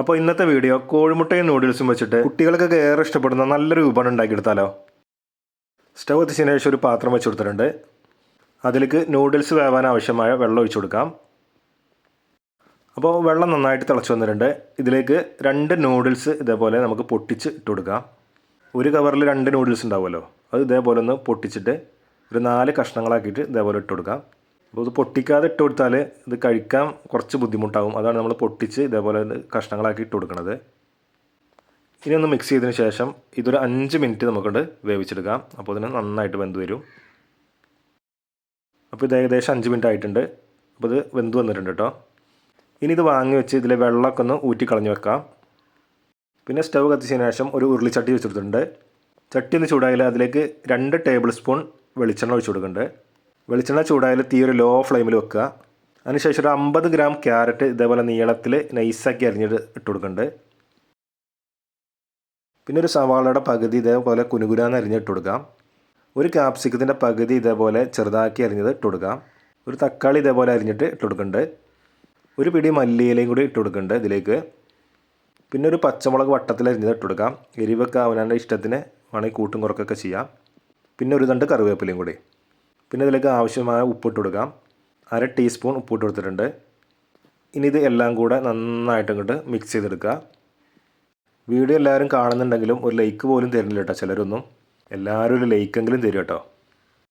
അപ്പോൾ ഇന്നത്തെ വീഡിയോ കോഴിമുട്ടയും നൂഡിൽസും വെച്ചിട്ട് കുട്ടികൾക്കൊക്കെ ഏറെ ഇഷ്ടപ്പെടുന്ന നല്ലൊരു വിഭവം ഉണ്ടാക്കിയെടുത്താലോ? സ്റ്റവ് എത്തിച്ചതിന് ശേഷം ഒരു പാത്രം വെച്ച് കൊടുത്തിട്ടുണ്ട്. അതിലേക്ക് നൂഡിൽസ് വേവാൻ ആവശ്യമായ വെള്ളം ഒഴിച്ചു കൊടുക്കാം. അപ്പോൾ വെള്ളം നന്നായിട്ട് തിളച്ച് വന്നിട്ടുണ്ട്. ഇതിലേക്ക് രണ്ട് നൂഡിൽസ് ഇതേപോലെ നമുക്ക് പൊട്ടിച്ച് ഇട്ട് കൊടുക്കാം. ഒരു കവറിൽ രണ്ട് നൂഡിൽസ് ഉണ്ടാവുമല്ലോ. അത് ഇതേപോലെ ഒന്ന് പൊട്ടിച്ചിട്ട് ഒരു നാല് കഷ്ണങ്ങളാക്കിയിട്ട് ഇതേപോലെ ഇട്ട് കൊടുക്കാം. അപ്പോൾ ഇത് പൊട്ടിക്കാതെ ഇട്ട് കൊടുത്താൽ ഇത് കഴിക്കാൻ കുറച്ച് ബുദ്ധിമുട്ടാകും അതാണ് നമ്മൾ പൊട്ടിച്ച് ഇതേപോലെ കഷ്ണങ്ങളാക്കി ഇട്ട് കൊടുക്കുന്നത് ഇനി ഒന്ന് മിക്സ് ചെയ്തതിന് ശേഷം ഇതൊരു അഞ്ച് മിനിറ്റ് നമുക്കൊണ്ട് വേവിച്ചെടുക്കാം. അപ്പോൾ ഇതിന് നന്നായിട്ട് വെന്ത് വരും. അപ്പോൾ ഇത് ഏകദേശം അഞ്ച് മിനിറ്റ് ആയിട്ടുണ്ട്. അപ്പോൾ ഇത് വെന്ത് വന്നിട്ടുണ്ട് കേട്ടോ ഇനി ഇത് വാങ്ങി വെച്ച് ഇതിലെ വെള്ളമൊക്കെ ഒന്ന് ഊറ്റി കളഞ്ഞ് വെക്കാം. പിന്നെ സ്റ്റവ് കത്തിച്ചതിന് ശേഷം ഒരു ഉരുളിച്ചട്ടി വെച്ചെടുത്തിട്ടുണ്ട് ചട്ടി ഒന്ന് ചൂടായാൽ അതിലേക്ക് രണ്ട് ടേബിൾ സ്പൂൺ വെളിച്ചെണ്ണ ഒഴിച്ച് കൊടുക്കുന്നുണ്ട് വെളിച്ചെണ്ണ ചൂടായാൽ തീ ഒരു ലോ ഫ്ലെയിമിൽ വെക്കുക. അതിനുശേഷം ഒരു അമ്പത് ഗ്രാം ക്യാരറ്റ് ഇതേപോലെ നീളത്തിൽ നൈസാക്കി അരിഞ്ഞിട്ട് ഇട്ട് കൊടുക്കുന്നുണ്ട് പിന്നെ ഒരു സവാളയുടെ പകുതി ഇതേപോലെ കുനുകുരാന്ന് അരിഞ്ഞിട്ട് കൊടുക്കാം. ഒരു ക്യാപ്സിക്കത്തിന്റെ പകുതി ഇതേപോലെ ചെറുതാക്കി അരിഞ്ഞത് ഇട്ട് കൊടുക്കാം. ഒരു തക്കാളി ഇതേപോലെ അരിഞ്ഞിട്ട് ഇട്ട് കൊടുക്കുന്നുണ്ട് ഒരു പിടി മല്ലിയിലയും കൂടി ഇട്ട് കൊടുക്കുന്നുണ്ട് ഇതിലേക്ക്. പിന്നെ ഒരു പച്ചമുളക് വട്ടത്തിൽ അരിഞ്ഞത് ഇട്ട് കൊടുക്കാം. എരിവൊക്കെ അവനവന്റെ ഇഷ്ടത്തിന് വേണമെങ്കിൽ കൂട്ടും കുറക്കൊക്കെ ചെയ്യാം. പിന്നെ ഒരു തണ്ട് കറിവേപ്പിലയും കൂടി. പിന്നെ ഇതിലേക്ക് ആവശ്യമായ ഉപ്പിട്ട് കൊടുക്കാം. അര ടീസ്പൂൺ ഉപ്പിട്ട് കൊടുത്തിട്ടുണ്ട്. ഇനി ഇത് എല്ലാം കൂടെ നന്നായിട്ട് ഇങ്ങോട്ട് മിക്സ് ചെയ്തെടുക്കുക. വീഡിയോ എല്ലാവരും കാണുന്നുണ്ടെങ്കിലും ഒരു ലൈക്ക് പോലും തരുന്നില്ല കേട്ടോ ചിലരൊന്നും. എല്ലാവരും ഒരു ലൈക്കെങ്കിലും തരും കേട്ടോ.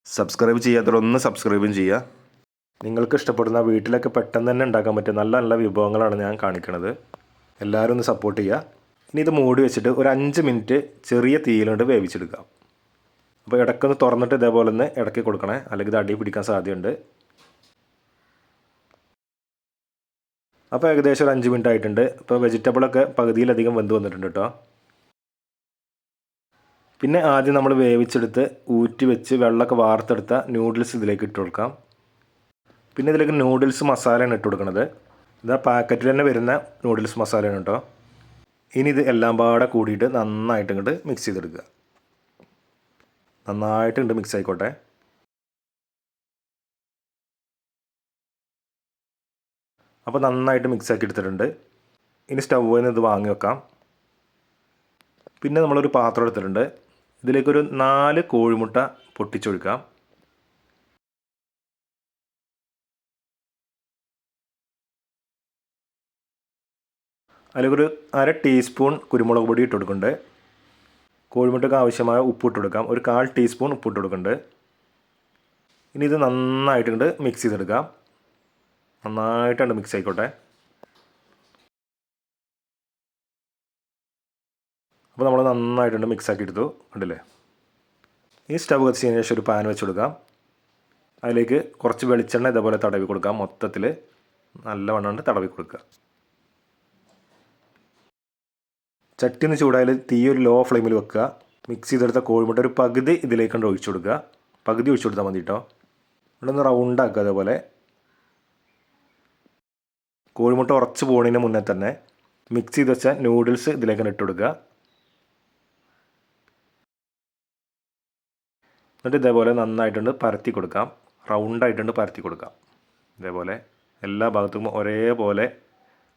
സബ്സ്ക്രൈബ് ചെയ്യാത്തവരൊന്ന് സബ്സ്ക്രൈബും ചെയ്യുക. നിങ്ങൾക്ക് ഇഷ്ടപ്പെടുന്ന വീട്ടിലൊക്കെ പെട്ടെന്ന് തന്നെ ഉണ്ടാക്കാൻ പറ്റിയ നല്ല നല്ല വിഭവങ്ങളാണ് ഞാൻ കാണിക്കുന്നത് എല്ലാവരും ഒന്ന് സപ്പോർട്ട് ചെയ്യുക. ഇനി ഇത് മൂടി വെച്ചിട്ട് ഒരു അഞ്ച് മിനിറ്റ് ചെറിയ തീയിലോട്ട് വേവിച്ചെടുക്കാം അപ്പോൾ ഇടയ്ക്കൊന്ന് തുറന്നിട്ട് ഇതേപോലെ ഒന്ന് ഇടയ്ക്ക് കൊടുക്കണേ. അല്ലെങ്കിൽ ഇത് അടി പിടിക്കാൻ സാധ്യതയുണ്ട്. അപ്പോൾ ഏകദേശം ഒരു അഞ്ച് മിനിറ്റ് ആയിട്ടുണ്ട്. ഇപ്പോൾ വെജിറ്റബിളൊക്കെ പകുതിയിലധികം വെന്ത് വന്നിട്ടുണ്ട് കേട്ടോ പിന്നെ ആദ്യം നമ്മൾ വേവിച്ചെടുത്ത് ഊറ്റി വെച്ച് വെള്ളമൊക്കെ വാർത്തെടുത്ത നൂഡിൽസ് ഇതിലേക്ക് ഇട്ട് കൊടുക്കാം. പിന്നെ ഇതിലേക്ക് നൂഡിൽസ് മസാലയാണ് ഇട്ട് കൊടുക്കുന്നത് ഇതാ പാക്കറ്റിൽ തന്നെ വരുന്ന നൂഡിൽസ് മസാലയാണ് കേട്ടോ ഇനി ഇത് എല്ലാം പാടെ കൂടിയിട്ട് നന്നായിട്ട് ഇങ്ങോട്ട് മിക്സ് ചെയ്തെടുക്കുക. നന്നായിട്ട് ഇങ്ങോട്ട് മിക്സ് ആയിക്കോട്ടെ അപ്പോൾ നന്നായിട്ട് മിക്സ് ആക്കി എടുത്തിട്ടുണ്ട്. ഇനി സ്റ്റൗവിൽ നിന്ന് ഇത് വാങ്ങി വെക്കാം. പിന്നെ നമ്മളൊരു പാത്രം എടുത്തിട്ടുണ്ട്. ഇതിലേക്കൊരു നാല് കോഴിമുട്ട പൊട്ടിച്ചൊഴിക്കാം. അതിലേക്കൊരു അര ടീസ്പൂൺ കുരുമുളക് പൊടി ഇട്ട് കൊടുക്കുന്നുണ്ട്. കോഴിമുട്ടയ്ക്ക് ആവശ്യമായ ഉപ്പിട്ട് കൊടുക്കാം ഒരു കാൽ ടീസ്പൂൺ ഉപ്പിട്ട് കൊടുക്കുന്നുണ്ട് ഇനി ഇത് നന്നായിട്ടുണ്ട് മിക്സ് ചെയ്തെടുക്കാം. നന്നായിട്ടുണ്ട് മിക്സ് ആയിക്കോട്ടെ. അപ്പോൾ നമ്മൾ നന്നായിട്ടുണ്ട് മിക്സ് ആക്കി എടുത്തു കണ്ടില്ലേ? ഈ സ്റ്റവ് കത്തിച്ചതിന് ശേഷം ഒരു പാൻ വെച്ച് കൊടുക്കാം അതിലേക്ക് കുറച്ച് വെളിച്ചെണ്ണ ഇതേപോലെ തടവി കൊടുക്കാം മൊത്തത്തിൽ നല്ലവണ്ണം തടവി കൊടുക്കുക ചട്ടി ഒന്ന് ചൂടായാൽ തീ ഒരു ലോ ഫ്ലെയിമിൽ വെക്കുക. മിക്സ് ചെയ്തെടുത്ത കോഴിമുട്ട ഒരു പകുതി ഇതിലേക്ക് കൊണ്ട് ഒഴിച്ചു കൊടുക്കുക. പകുതി ഒഴിച്ചു കൊടുത്താൽ മതി കേട്ടോ ഇവിടെ ഒന്ന് റൗണ്ട് ആക്കുക അതേപോലെ. കോഴിമുട്ട ഉറച്ച് പോകുന്നതിന് മുന്നേ തന്നെ മിക്സ് ചെയ്ത് വെച്ച നൂഡിൽസ് ഇതിലേക്ക് ഇട്ട് കൊടുക്കുക. എന്നിട്ട് ഇതേപോലെ നന്നായിട്ടുണ്ട് പരത്തി കൊടുക്കാം. റൗണ്ടായിട്ടുണ്ട് പരത്തി കൊടുക്കാം. ഇതേപോലെ എല്ലാ ഭാഗത്തും ഒരേപോലെ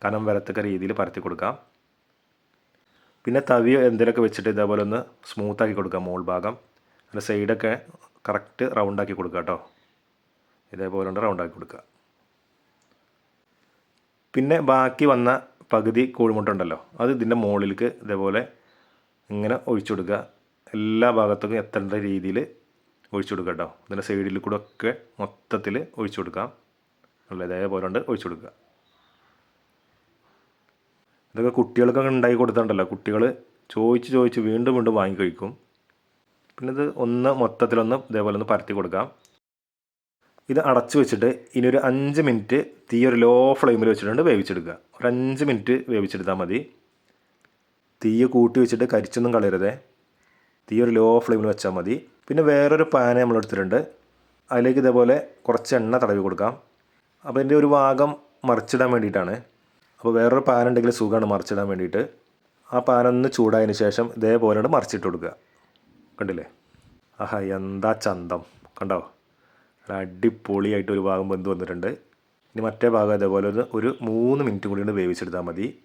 കനം വരത്തക്ക രീതിയിൽ പരത്തി കൊടുക്കാം. പിന്നെ തവിയോ എന്തെങ്കിലുമൊക്കെ വെച്ചിട്ട് ഇതേപോലെ ഒന്ന് സ്മൂത്താക്കി കൊടുക്കുക മോൾ ഭാഗം. അതിന്റെ സൈഡൊക്കെ കറക്റ്റ് റൗണ്ടാക്കി കൊടുക്കുക കേട്ടോ ഇതേപോലെ ഉണ്ട് റൗണ്ടാക്കി കൊടുക്കുക പിന്നെ ബാക്കി വന്ന പകുതി കോഴിമുട്ട ഉണ്ടല്ലോ അത് ഇതിന്റെ മുകളിലേക്ക് ഇതേപോലെ ഇങ്ങനെ ഒഴിച്ചു കൊടുക്കുക. എല്ലാ ഭാഗത്തേക്കും എത്തേണ്ട രീതിയിൽ ഒഴിച്ചു കൊടുക്കുക കേട്ടോ ഇതിന്റെ സൈഡിൽ കൂടെ ഒക്കെ മൊത്തത്തിൽ ഒഴിച്ചു കൊടുക്കാം. അല്ല ഇതേപോലെ ഉണ്ട് ഒഴിച്ചു കൊടുക്കുക. ഇതൊക്കെ കുട്ടികൾക്കൊക്കെ ഉണ്ടാക്കി കൊടുത്തിട്ടുണ്ടല്ലോ കുട്ടികൾ ചോദിച്ച് ചോദിച്ച് വീണ്ടും വീണ്ടും വാങ്ങി കഴിക്കും. പിന്നെ ഇത് ഒന്ന് മൊത്തത്തിലൊന്ന് ഇതേപോലെ ഒന്ന് പരത്തി കൊടുക്കാം. ഇത് അടച്ചു വെച്ചിട്ട് ഇനി ഒരു അഞ്ച് മിനിറ്റ് തീ ഒരു ലോ ഫ്ലെയിമിൽ വെച്ചിട്ടുണ്ട് വേവിച്ചെടുക്കുക. ഒരു അഞ്ച് മിനിറ്റ് വേവിച്ചെടുത്താൽ മതി. തീ കൂട്ടി വെച്ചിട്ട് കരിച്ചൊന്നും കളയരുതേ. തീ ഒരു ലോ ഫ്ലെയിമിൽ വെച്ചാൽ മതി. പിന്നെ വേറൊരു പാന് നമ്മൾ എടുത്തിട്ടുണ്ട്. അതിലേക്ക് ഇതേപോലെ കുറച്ച് എണ്ണ തടവി കൊടുക്കാം. അപ്പോൾ ഇതിന്റെ ഒരു ഭാഗം മറിച്ചിടാൻ വേണ്ടിയിട്ടാണ്. അപ്പോൾ വേറൊരു പാൻ ഉണ്ടെങ്കിൽ സുഖമാണ് മറിച്ചിടാൻ വേണ്ടിയിട്ട്. ആ പാനൊന്ന് ചൂടായതിന് ശേഷം ഇതേപോലെ മറിച്ചിട്ട് കൊടുക്കുക. കണ്ടില്ലേ? ആഹാ എന്താ ചന്തം. കണ്ടോ? അടിപൊളിയായിട്ട് ഒരു ഭാഗം വെന്ത് വന്നിട്ടുണ്ട്. ഇനി മറ്റേ ഭാഗം അതേപോലെ ഒന്ന് ഒരു മൂന്ന് മിനിറ്റ് കൂടി വേവിച്ചെടുത്താൽ മതി.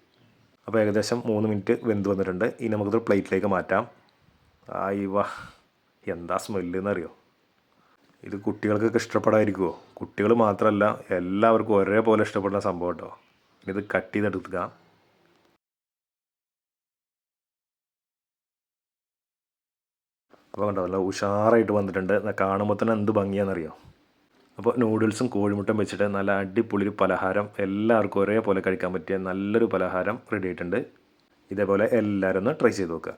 അപ്പോൾ ഏകദേശം മൂന്ന് മിനിറ്റ് വെന്ത് വന്നിട്ടുണ്ട്. ഇനി നമുക്കത് പ്ലേറ്റിലേക്ക് മാറ്റാം. ആയി വാ. എന്താ സ്മെല്ല് എന്നറിയോ? ഇത് കുട്ടികൾക്കൊക്കെ ഇഷ്ടപ്പെടാതിരിക്കുമോ കുട്ടികൾ മാത്രമല്ല എല്ലാവർക്കും ഒരേപോലെ ഇഷ്ടപ്പെടുന്ന സംഭവം കേട്ടോ. ഇത് കട്ട് ചെയ്തെടുക്കുക. അപ്പോൾ കണ്ടോ നല്ല ഉഷാറായിട്ട് വന്നിട്ടുണ്ട്. കാണുമ്പോൾ തന്നെ എന്ത് ഭംഗിയാണെന്നറിയോ അപ്പോൾ നൂഡിൽസും കോഴിമുട്ടയും വെച്ചിട്ട് നല്ല അടിപൊളി ഒരു പലഹാരം. എല്ലാവർക്കും ഒരേപോലെ കഴിക്കാൻ പറ്റിയ നല്ലൊരു പലഹാരം റെഡി ആയിട്ടുണ്ട്. ഇതേപോലെ എല്ലാവരും ഒന്ന് ട്രൈ ചെയ്ത് നോക്കുക.